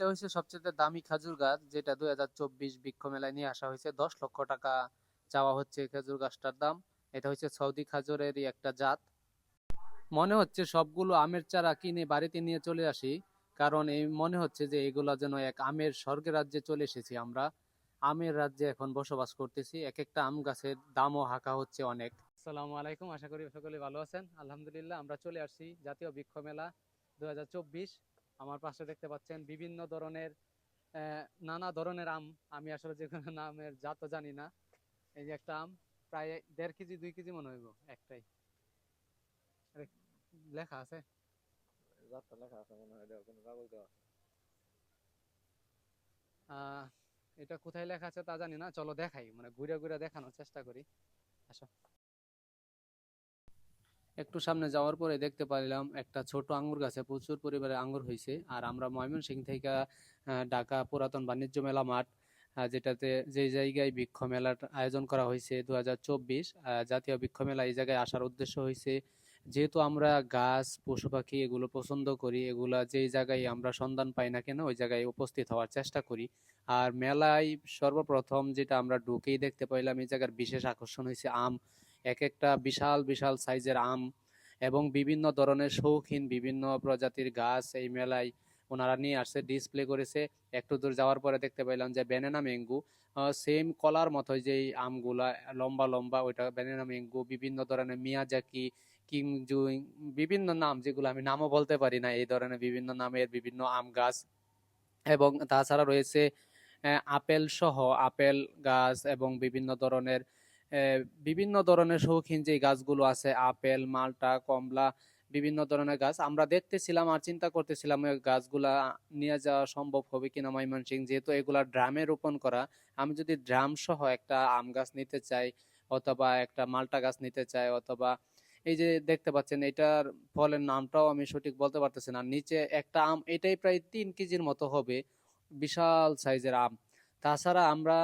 এটা হচ্ছে সবচেয়ে দামি খেজুর গাছ, যেটা দুই হাজার চব্বিশ বৃক্ষ মেলায় নিয়ে আসা হয়েছে। দশ লক্ষ টাকা চাওয়া হচ্ছে খেজুর গাছটার দাম। এটা হচ্ছে সৌদি খাজুরেরই একটা জাত। মনে হচ্ছে সবগুলো আমের চারা কিনে বাড়িতে নিয়ে চলে আসি, কারণ এই মনে হচ্ছে যে এগুলা যেন এক আমের স্বর্গের রাজ্যে চলে এসেছি আমরা। আমের রাজ্যে এখন বসবাস করতেছি। এক একটা আম গাছের দামও হাঁকা হচ্ছে অনেক। আসসালামু আলাইকুম। আশা করি সকলে ভালো আছেন। আলহামদুলিল্লাহ, আমরা চলে আসছি জাতীয় বৃক্ষ মেলা দুই হাজার চব্বিশ আমার পাশে দেখতে পাচ্ছেন বিভিন্ন ধরনের আহ, নানা ধরনের আম। আমি আসলে যে কোনো নামের জাতও জানি না। এই যে একটা আম প্রায় দেড় কেজি দুই কেজি মনে হইব একটাই। লেখা আছে? জাতটা লেখা আছে মনে হয় কোনো কাগজ দেওয়া আছে। আহ, এটা কোথায় লেখা আছে তা জানি না। চলো দেখাই মানে ঘুরে ঘুরে দেখানোর চেষ্টা করি। আসো। একটু সামনে যাওয়ার পরে দেখতে পাইলাম একটা ছোট আঙ্গুর গাছে প্রচুর পরিমাণে আঙ্গুর হয়েছে। আর আমরা ময়মনসিংহ থেকে ঢাকা পুরাতন বাণিজ্য মেলা মাঠ যেটাতে যে জায়গায় বৃক্ষ মেলার আয়োজন করা হয়েছে দু হাজার চব্বিশ জাতীয় বৃক্ষ মেলা এই জায়গায় আসার উদ্দেশ্য হয়েছে। যেহেতু আমরা গাছ, পশু পাখি এগুলো পছন্দ করি, এগুলা যেই জায়গায় আমরা সন্ধান পাই না কেন, ওই জায়গায় উপস্থিত হওয়ার চেষ্টা করি। আর মেলায় সর্বপ্রথম যেটা আমরা ঢুকেই দেখতে পাইলাম, এই জায়গার বিশেষ আকর্ষণ হয়েছে আম। এক একটা বিশাল বিশাল সাইজের আম এবং বিভিন্ন ধরনের শৌখিন বিভিন্ন প্রজাতির গাছ এই মেলায় ওনারা নিয়ে আসছে ডিসপ্লে করেছে। একটু দূর যাওয়ার পরে দেখতে পাইলাম যে ব্যানানা ম্যাঙ্গু সেম কলার মতো যেই আমগুলা, লম্বা লম্বা, ওইটা ব্যানানা ম্যাঙ্গু বিভিন্ন ধরনের মিয়াজাকি, কিংজুই, বিভিন্ন নাম যেগুলো আমি নামও বলতে পারি না, এই ধরনের বিভিন্ন নামের বিভিন্ন আম গাছ। এবং তাছাড়া রয়েছে আপেল সহ, আপেল গাছ এবং বিভিন্ন ধরনের বিভিন্ন ধরনের শৌখিন যে গাছগুলো আছে, আপেল, মালটা, কমলা, বিভিন্ন ধরনের গাছ, আমরা দেখতেছিলাম আর চিন্তা করতেছিলাম এই গাছগুলা নিয়ে যাওয়া সম্ভব হবে কিনা ময়মনসিং যেহেতু এগুলা ড্রামে রোপণ করা, আমি যদি ড্রাম সহ একটা আম গাছ নিতে চাই অথবা একটা মালটা গাছ নিতে চাই অথবা এই যে দেখতে পাচ্ছেন এটার ফলের নামটাও আমি সঠিক বলতে পারতেছি না। নিচে একটা আম, এটাই প্রায় তিন কেজির মতো হবে, বিশাল সাইজের আম। তাছাড়া আমরা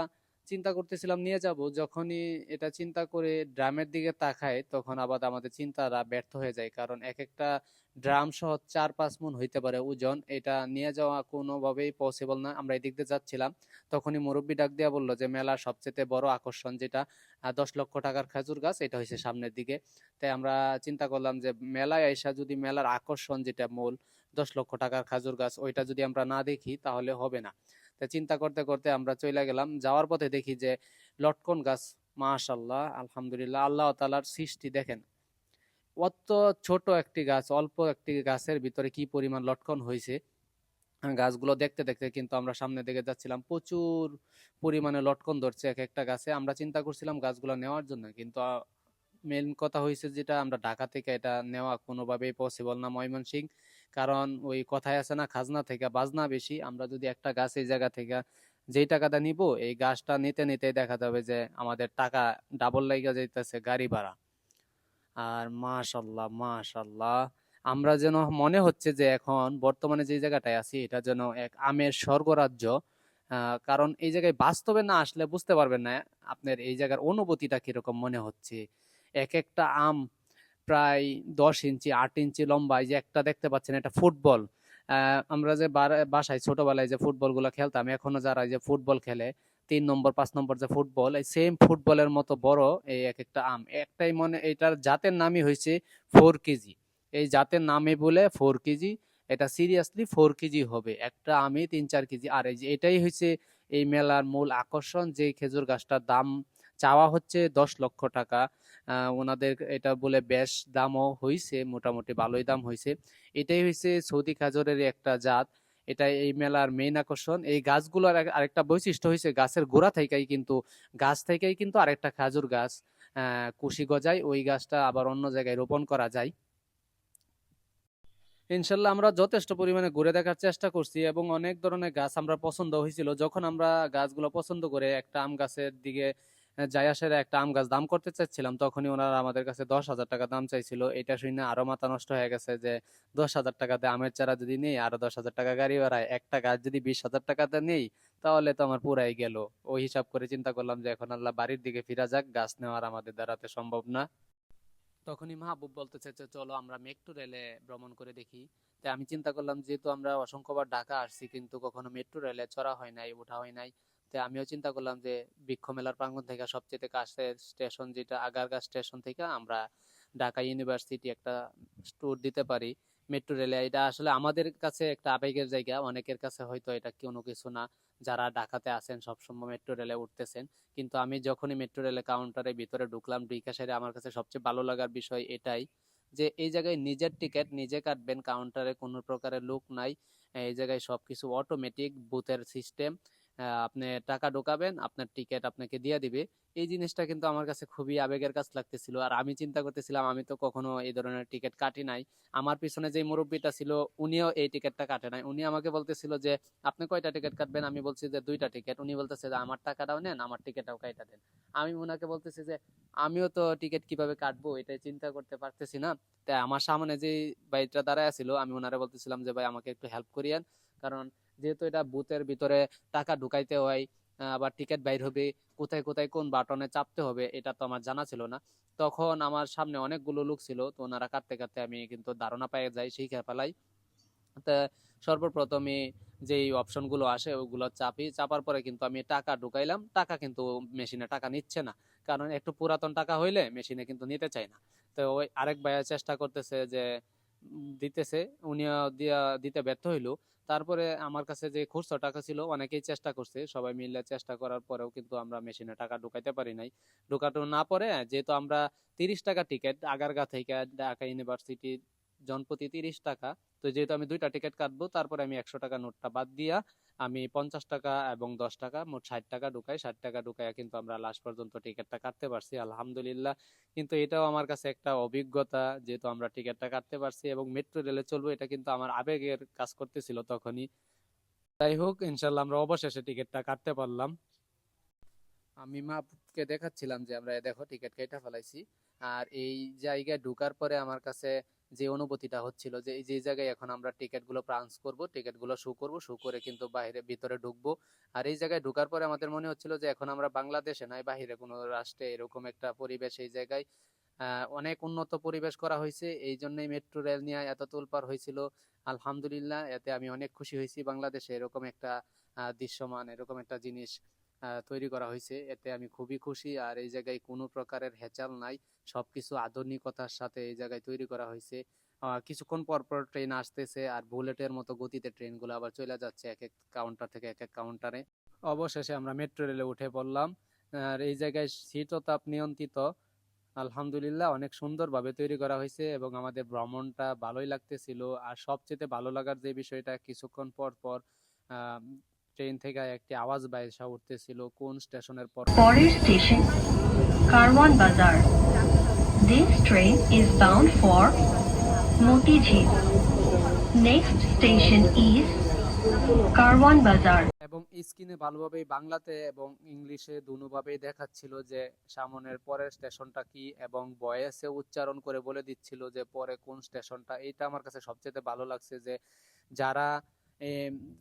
চিন্তা করতেছিলাম, নিয়ে যাব। যখনই এটা চিন্তা করে ড্রামের দিকে তাকাই, তখন আবার আমাদের চিন্তাটা ব্যর্থ হয়ে যায়। কারণ এক একটা ড্রাম সহ চার পাঁচ মন হইতে পারে ওজন। এটা নিয়ে যাওয়া কোনোভাবেই পসিবল না। আমরা এদিক দিয়ে যাচ্ছিলাম। তখনই মুরব্বী ডাক দিয়া বলল যে, মেলার সবচেয়ে বড় আকর্ষণ যেটা দশ লক্ষ টাকার খেজুর গাছ, এটা হয়েছে সামনের দিকে। তাই আমরা চিন্তা করলাম যে, মেলায় আইসা যদি মেলার আকর্ষণ যেটা মূল, দশ লক্ষ টাকার খাজুর গাছ, ওইটা যদি আমরা না দেখি, তাহলে হবে না। তা চিন্তা করতে করতে আমরা চলে গেলাম। যাওয়ার পথে দেখি যে লটকন গাছ মাশাল্লাহ আলহামদুলিল্লাহ, আল্লাহ তালার সৃষ্টি দেখেন। অত ছোট একটি গাছ, অল্প একটি গাছের ভিতরে কি পরিমাণ লটকন হয়েছে গাছগুলো দেখতে দেখতে কিন্তু আমরা সামনে দিকে যাচ্ছিলাম। প্রচুর পরিমাণে লটকন ধরছে এক একটা গাছে। আমরা চিন্তা করছিলাম গাছগুলো নেওয়ার জন্য, কিন্তু মেন কথা হয়েছে যেটা আমরা ঢাকা থেকে এটা নেওয়া কোনোভাবেই পসিবল না। ময়মনসিং কারণ ওই কথায় আছে না, খাজনা থেকে বাজনা বেশি। আমরা যদি একটা গাছ এই জায়গা থেকে যেই টাকাটা নিব, এই গাছটা নিতে নিতে দেখা যাবে যে আমাদের টাকা ডাবল লাইগা যাইতেছে গাড়ি ভাড়া। আর মাশাল্লাহ মাশাল্লাহ। আমরা যেন মনে হচ্ছে যে এখন বর্তমানে যে জায়গাটায় আছি, এটা যেন এক আমের স্বর্গরাজ্য। কারণ এই জায়গায় বাস্তবে না আসলে বুঝতে পারবেন না আপনার এই জায়গার অনুভূতিটা কীরকম মনে হচ্ছে। এক একটা আম প্রায় দশ ইঞ্চি, আট ইঞ্চি লম্বা যে একটা দেখতে পাচ্ছেন, এটা ফুটবল। আমরা যে বাসায় ছোটবেলায় যে ফুটবলগুলো খেলতাম, এখনও যারা যে ফুটবল খেলে, তিন নম্বর, পাঁচ নম্বর যে ফুটবল, এই সেম ফুটবলের মতো বড় এই এক একটা আম। একটাই মনে, এটার জাতের নামই হয়েছে ফোর কেজি। এই জাতের নামে বলে ফোর কেজি, এটা সিরিয়াসলি ফোর কেজি হবে। একটা আমে তিন, চার কেজি। আর এই যে এটাই হয়েছে এই মেলার মূল আকর্ষণ, যে খেজুর গাছটার দাম চাওয়া হচ্ছে দশ লক্ষ টাকা। ওনাদের এটা বলে বেশ দামও হয়েছে মোটামুটি ভালোই দাম হয়েছে এটাই হয়েছে সৌদি খাজরের একটা জাত। এটা এই মেলার মেইন আকর্ষণ। এই গাছগুলোর আর- আরেকটা বৈশিষ্ট্য হয়েছে গাছের গোড়া থেকেই কিন্তু, গাছ থেকেই কিন্তু আরেকটা খাজুর গাছ কুশি গজায়। ওই গাছটা আবার অন্য জায়গায় রোপণ করা যায়। ইনশাল্লাহ আমরা যথেষ্ট পরিমাণে ঘুরে দেখার চেষ্টা করছি এবং অনেক ধরনের গাছ আমরা পছন্দ হয়েছিল যখন আমরা গাছগুলো পছন্দ করে একটা আম গাছের দিকে যাই আসার একটা আম গাছ দাম করতে চাচ্ছিলাম, তখনই ওনারা আমাদের কাছে দশ হাজার টাকা দাম চাইছিল। এটা শুনে আরও মাথা নষ্ট হয়ে গেছে যে দশ হাজার টাকাতে আমের চারা যদি নেই, আরও দশ হাজার টাকা গাড়ি ভাড়ায়, একটা গাছ যদি বিশ হাজার টাকাতে নেই, তাহলে তো আমার পুরাই গেল। ওই হিসাব করে চিন্তা করলাম যে এখন আল্লাহ বাড়ির দিকে ফিরা যাক, গাছ নেওয়ার আমাদের দ্বারাতে সম্ভব না। তখনই মাহবুব বলতে যে চলো আমরা মেট্রো রেলে ভ্রমণ করে দেখি। তাই আমি চিন্তা করলাম, যেহেতু আমরা অসংখ্যবার ঢাকা আসছি, কিন্তু কখনো মেট্রো রেলে চড়া হয় নাই, ওঠা হয় নাই তাই আমিও চিন্তা করলাম যে বৃক্ষ মেলার প্রাঙ্গণ থেকে সবচেয়ে কাছের স্টেশন যেটা আগারগা স্টেশন থেকে আমরা ঢাকা ইউনিভার্সিটি একটা ট্যুর দিতে পারি। মেট্রো রেলে এটা আসলে আমাদের কাছে একটা আবেগের জায়গা। অনেকের কাছে হয়তো এটা কোনো কিছু না। যারা ঢাকাতে আছেন, সবসময় মেট্রো রেলে উঠতেছেন। কিন্তু আমি যখনই মেট্রো রেলে কাউন্টারে ভিতরে ঢুকলাম, ঢুকা সেরে আমার কাছে সবচেয়ে ভালো লাগার বিষয় এটাই যে এই জায়গায় নিজের টিকিট নিজে কাটবেন। কাউন্টারে কোনো প্রকারের লোক নাই। এই জায়গায় সবকিছু অটোমেটিক বুথের সিস্টেম আপনি টাকা ঢোকাবেন, আপনার টিকিট আপনাকে দিয়ে দিবে। এই জিনিসটা কিন্তু আমার কাছে খুবই আবেগের কাজ লাগতেছিল। আর আমি চিন্তা করতেছিলাম, আমি তো কখনো এই ধরনের টিকিট কাটি নাই। আমার পিছনে যে মুরব্বীটা ছিল, উনিও এই টিকিটটা কাটে নাই। উনি আমাকে বলতেছিল যে, আপনি কয়টা টিকিট কাটবেন? আমি বলছি যে, দুইটা টিকিট উনি বলতেছে যে, আমার টাকাটাও নেন, আমার টিকিটটাও কাইটা দেন। আমি ওনাকে বলতেছি যে, আমিও তো টিকিট কীভাবে কাটবো? এটাই চিন্তা করতে পারতেছি না। তাই আমার সামনে যে ভাইটা দাঁড়ায় ছিল আমি ওনারে বলতেছিলাম যে, ভাই, আমাকে একটু হেল্প করিয়েন। কারণ যেহেতু এটা বুথের ভিতরে টাকা ঢুকাইতে হয় আবার টিকিট বাইর হবে, কোথায় কোথায় কোন বাটনে চাপতে হবে এটা তো আমার জানা ছিল না। তখন আমার সামনে অনেকগুলো লোক ছিল, তো ওনারা কাটতে কাটতে আমি কিন্তু ধারণা পেয়ে যাই শিখে ফেলাই তা সর্বপ্রথমে যেই অপশনগুলো আসে ওগুলো চাপি, চাপার পরে কিন্তু আমি টাকা ঢুকাইলাম, টাকা কিন্তু মেশিনে টাকা নিচ্ছে না। কারণ একটু পুরাতন টাকা হইলে মেশিনে কিন্তু নিতে চায় না। তো ওই আরেক ভাইয়া চেষ্টা করতেছে যে দিতেছে, উনিও দিয়া, দিতে ব্যর্থ হইল। তারপরে আমার কাছে যে খুচরা টাকা ছিল, অনেকেই চেষ্টা করছে। সবাই মিলে চেষ্টা করার পরেও কিন্তু আমরা মেশিনে টাকা ঢুকাইতে পারি নাই। ঢুকাটো না পরে যেহেতু আমরা তিরিশ টাকা টিকিট আগারগা থেকে ঢাকা ইউনিভার্সিটি জনপ্রতি তিরিশ টাকা তো যেহেতু আমি দুইটা টিকিট কাটবো, তারপরে আমি একশো টাকা নোটটা বাদ দিয়া আমি পঞ্চাশ টাকা এবং দশ টাকা, মোট ষাট টাকা ঢুকাই। ষাট টাকা ঢুকাইয়া কিন্তু আমরা লাস্ট পর্যন্ত টিকিটটা কাটতে পারছি, আলহামদুলিল্লাহ। কিন্তু এটাও আমার কাছে একটা অভিজ্ঞতা, যেহেতু আমরা টিকিটটা কাটতে পারছি এবং মেট্রো রেলে চলবো, এটা কিন্তু আমার আবেগের কাজ করতেছিল তখনই। যাই হোক, ইনশাল্লাহ আমরা অবশেষে টিকিটটা কাটতে পারলাম। আমি মাপকে দেখাচ্ছিলাম যে আমরা দেখো টিকিট কেটে ফেলাইছি। আর এই জায়গায় ঢুকার পরে আমার কাছে যে অনুভূতিটা হচ্ছিল যে যে জায়গায় এখন আমরা টিকিটগুলো প্রান্স করব টিকিটগুলো শো করব শো করে কিন্তু বাইরে, ভিতরে ঢুকবো। আর এই জায়গায় ঢুকার পরে আমাদের মনে হচ্ছিল যে এখন আমরা বাংলাদেশে নয়, বাহিরে কোনো রাষ্ট্রে এরকম একটা পরিবেশ এই জায়গায় অনেক উন্নত পরিবেশ করা হয়েছে। এই জন্যই মেট্রো রেল নিয়ে এত তোলপাড় হয়েছিল। আলহামদুলিল্লাহ, এতে আমি অনেক খুশি হয়েছি। বাংলাদেশে এরকম একটা দৃশ্যমান, এরকম একটা জিনিস তৈরি করা হয়েছে। এতে আমি খুবই খুশি। আর এই জায়গায় কোনো প্রকারের হেঁচাল নাই। সবকিছু আধুনিকতার সাথে এই জায়গায় তৈরি করা হয়েছে। কিছুক্ষণ পর পর ট্রেন আসতেছে আর বুলেটের মতো গতিতে ট্রেনগুলো আবার চলে যাচ্ছে এক এক কাউন্টার থেকে এক এক কাউন্টারে অবশেষে আমরা মেট্রো রেলে উঠে পড়লাম। আর এই জায়গায় শীততাপ নিয়ন্ত্রিত। আলহামদুলিল্লাহ অনেক সুন্দরভাবে তৈরি করা হয়েছে এবং আমাদের ভ্রমণটা ভালোই লাগতেছিল। আর সবচেয়ে ভালো লাগার যে বিষয়টা, কিছুক্ষণ পর পর ট্রেন থেকে একটি আওয়াজ বাইসা উঠতেছিল কোন স্টেশনের পর পরের স্টেশন কারওয়ান বাজার This train is bound for Motijheel. Next station is Karwan Bazar. এবং স্ক্রিনে ভালোভাবেই বাংলাতে এবং ইংলিশে দুভাবেই দেখাচ্ছিল যে সামনের পরের স্টেশনটা কি এবং ভয়েসে উচ্চারণ করে বলে দিচ্ছিল যে পরে কোন স্টেশনটা এটা আমার কাছে সবচেয়ে ভালো লাগছে যে যারা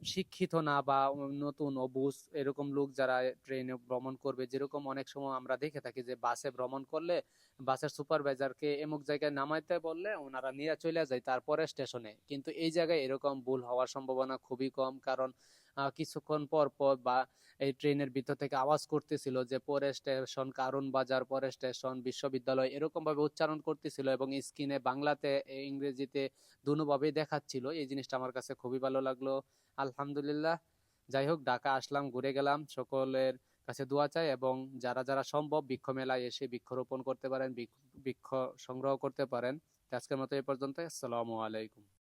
শিক্ষিত না বা নতুন অবুজ এরকম লোক যারা ট্রেনে ভ্রমণ করবে, যেরকম অনেক সময় আমরা দেখে থাকি যে বাসে ভ্রমণ করলে বাসের সুপারভাইজারকে এমুক জায়গায় নামাইতে বললে ওনারা নিয়ে চলে যায় তারপরে স্টেশনে কিন্তু এই জায়গায় এরকম ভুল হওয়ার সম্ভাবনা খুবই কম, কারণ কিছুক্ষণ পর পর বা এই ট্রেনের ভিতর থেকে আওয়াজ করতেছিল যে পরে স্টেশন কারণ বাজার পরে স্টেশন বিশ্ববিদ্যালয় এরকম ভাবে উচ্চারণ করতেছিল এবং স্ক্রিনে বাংলাতে ইংরেজিতে দুভাবেই দেখাচ্ছিল। এই জিনিসটা আমার কাছে খুবই ভালো লাগল। আলহামদুলিল্লাহ। যাই হোক, ঢাকা আসলাম, ঘুরে গেলাম। সকলের কাছে দোয়া চাই এবং যারা যারা সম্ভব বৃক্ষ মেলায় এসে বৃক্ষরোপণ করতে পারেন, বৃক্ষ সংগ্রহ করতে পারেন। আজকের মতো এই পর্যন্ত আসসালামু আলাইকুম।